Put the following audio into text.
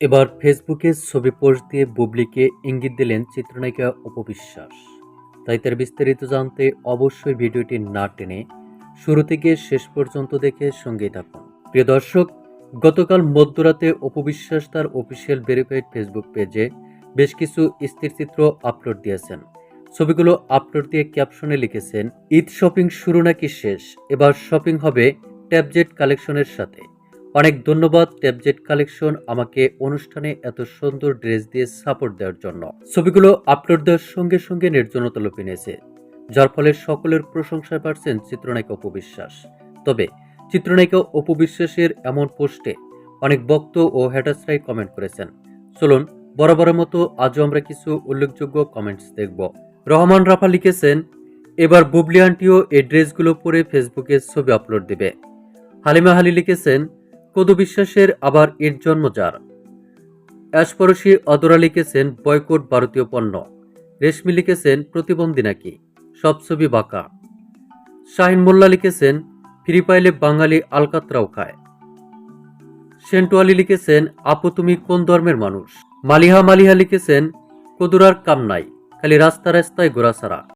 এবার ফেসবুকে ছবি পোস্ট দিয়ে বুবলিকে ইঙ্গিত দিলেন চিত্রনায়িকা অপবিশ্বাস তাই তার বিস্তারিত জানতে অবশ্যই ভিডিওটি না টেনে শুরু থেকে শেষ পর্যন্ত দেখে সঙ্গেই থাকুন। প্রিয় দর্শক, গতকাল মধ্যরাতে অপবিশ্বাস তার অফিসিয়াল ভেরিফাইড ফেসবুক পেজে বেশ কিছু স্থিরচিত্র আপলোড দিয়েছেন। ছবিগুলো আপলোড দিয়ে ক্যাপশনে লিখেছেন, ঈদ শপিং শুরু নাকি শেষ? এবার শপিং হবে ট্যাবজেট কালেকশনের সাথে। অনেক ধন্যবাদ ট্যাবজেট কালেকশন আমাকে অনুষ্ঠানে এত সুন্দর ড্রেস দিয়ে সাপোর্ট দেওয়ার জন্য। ছবিগুলো আপলোড দেওয়ার সঙ্গে সঙ্গে নির্জনতা লোপে নিয়েছে যার ফলে সকলের প্রশংসায় পাচ্ছেন চিত্রনায়িকা অপবিশ্বাস তবে চিত্রনায়িকা অপবিশ্বাসের এমন পোস্টে অনেক বক্ত ও হ্যাটাসরাই কমেন্ট করেছেন। চলুন, বরাবরের মতো আজও আমরা কিছু উল্লেখযোগ্য কমেন্টস দেখব। রহমান রাফা লিখেছেন, এবার বুবলি আন্টিও এই ড্রেসগুলো পরে ফেসবুকে ছবি আপলোড দেবে। হালিমা হালি লিখেছেন কদু বিশ্বাসের আবার এর জন্ম যার। অ্যাশপরশি অদরা লিখেছেন, বয়কট ভারতীয় পণ্য। রেশমি লিখেছেন, প্রতিবন্ধী নাকি? সব ছবি বাঁকা। শাহিন মোল্লা লিখেছেন, ফ্রি পাইলে বাঙালি আলকাতরাও খায়। সেন্টুয়ালি লিখেছেন, আপু তুমি কোন ধর্মের মানুষ? মালিহা মালিহা লিখেছেন, কদুরার কাম নাই, খালি রাস্তা রাস্তায় ঘোরা ছাড়া